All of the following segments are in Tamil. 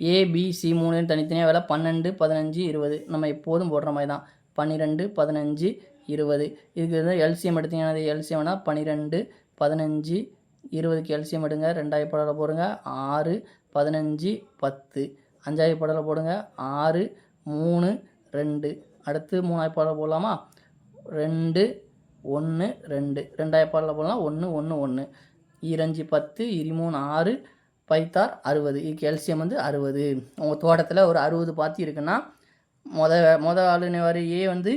ஏபிசி மூணு தனித்தனியாக வேலை பன்னெண்டு பதினஞ்சு இருபது. நம்ம எப்போதும் போடுற மாதிரி தான். பன்னிரெண்டு பதினஞ்சு இருபது. இதுக்கு வந்து எல்சிஎம் எடுத்தீங்கன்னா எல்சிஎம்னா பன்னிரெண்டு பதினஞ்சு இருபதுக்கு எல்சிஎம் எடுங்க. ரெண்டாயிரம் படவில் போடுங்க. ஆறு பதினஞ்சு பத்து. அஞ்சாயிரம் படவில் போடுங்க. ஆறு மூணு ரெண்டு. அடுத்து மூணாயிரம் படம் போடலாமா? ரெண்டு ஒன்று ரெண்டு. ரெண்டாயிரம் படம் போடலாம். ஒன்று ஒன்று ஒன்று இரஞ்சு பத்து. இருமூணு ஆறு. பைத்தார் அறுபது. கேல்சியம் வந்து அறுபது. உங்கள் தோட்டத்தில் ஒரு அறுபது பாத்தி இருக்குன்னா மொத மொத ஆளுநர் வரையே வந்து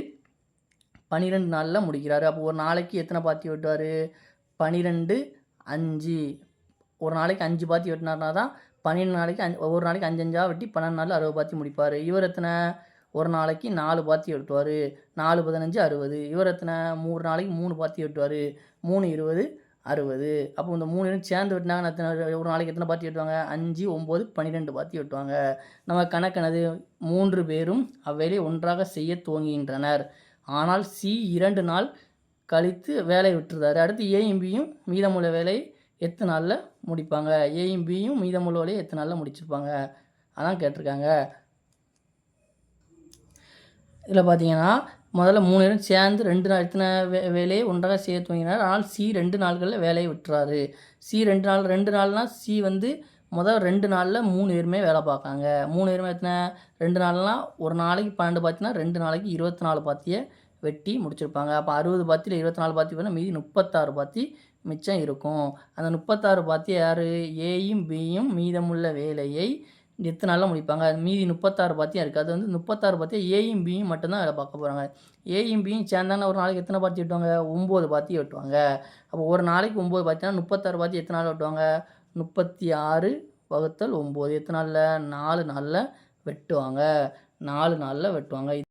பன்னிரெண்டு நாளில் முடிக்கிறாரு. அப்போ ஒரு நாளைக்கு எத்தனை பாத்தி வெட்டுவார்? பன்னிரெண்டு அஞ்சு. ஒரு நாளைக்கு அஞ்சு பாத்தி வெட்டினார்னா தான் பன்னெண்டு நாளைக்கு அஞ்சு ஒவ்வொரு நாளைக்கு அஞ்சு அஞ்சா வெட்டி பன்னெண்டு நாளில் அறுபது பாத்தி முடிப்பார். இவர் எத்தனை? ஒரு நாளைக்கு நாலு பாத்தி வெட்டுவார். நாலு பதினஞ்சு அறுபது. இவர் எத்தனை? மூணு நாளைக்கு மூணு பாத்தி வெட்டுவார். மூணு இருபது. அறுபது. அப்போ இந்த மூணு பேரும் சேர்ந்து வெட்டினாங்கன்னா எத்தனை ஒரு நாளைக்கு எத்தனை பாத்தி வெட்டுவாங்க? அஞ்சு ஒம்பது பன்னிரெண்டு பாத்தி வெட்டுவாங்க. நம்ம கணக்கனது மூன்று பேரும் அவ்வேலையை ஒன்றாக செய்ய துவங்குகின்றனர். ஆனால் சி இரண்டு நாள் கழித்து வேலையை விட்டுருந்தாரு அடுத்து ஏயும் பியும் மீதமுள்ள வேலையை எத்தனை நாளில் முடிப்பாங்க? ஏயும் பியும் மீதமுள்ள வேலையை எத்தனை நாளில் முடிச்சிருப்பாங்க? அதான் கேட்டிருக்காங்க. இதில் பார்த்தீங்கன்னா முதல்ல மூணு பேரும் சேர்ந்து ரெண்டு நாள் எத்தனை வே வேலையை ஒன்றாக செய்ய துவங்கினார். ஆனால் சி ரெண்டு நாள்களில் வேலையை விட்டுறாரு. சி ரெண்டு நாள் ரெண்டு நாள்னால் சி வந்து முதல் ரெண்டு நாளில் மூணு பேருமே வேலை பார்க்காங்க மூணு பேருமே எத்தனை? ரெண்டு நாள்னால் ஒரு நாளைக்கு பன்னெண்டு பார்த்தீங்கன்னா ரெண்டு நாளைக்கு இருபத்தி நாலு பாத்தியை வெட்டி முடிச்சிருப்பாங்க. அப்போ அறுபது பாத்தியில் இருபத்தி நாலு பாத்தி பண்ணால் மீதி முப்பத்தாறு பாத்தி மிச்சம் இருக்கும். அந்த முப்பத்தாறு பாத்தி யார்? ஏயும் பியும் மீதமுள்ள வேலையை எத்தனை நாளில் முடிப்பாங்க? மீதி முப்பத்தாறு பாத்தியும் இருக்குது அது வந்து முப்பத்தாறு பாத்தியா ஏயும் பியும் மட்டும்தான் அதில் பார்க்க போகிறாங்க ஏயும் பியும் சேர்ந்தாங்கன்னா ஒரு நாளைக்கு எத்தனை பாத்தி வெட்டுவாங்க? ஒம்பது பாத்தி வெட்டுவாங்க. அப்போ ஒரு நாளைக்கு ஒம்பது பாத்தினா முப்பத்தாறு பாத்தி எத்தனை நாள் வெட்டுவாங்க? முப்பத்தி ஆறு வகுத்தல் ஒம்பது எத்தனை நாளில்? நாலு நாளில் வெட்டுவாங்க. நாலு நாளில் வெட்டுவாங்க.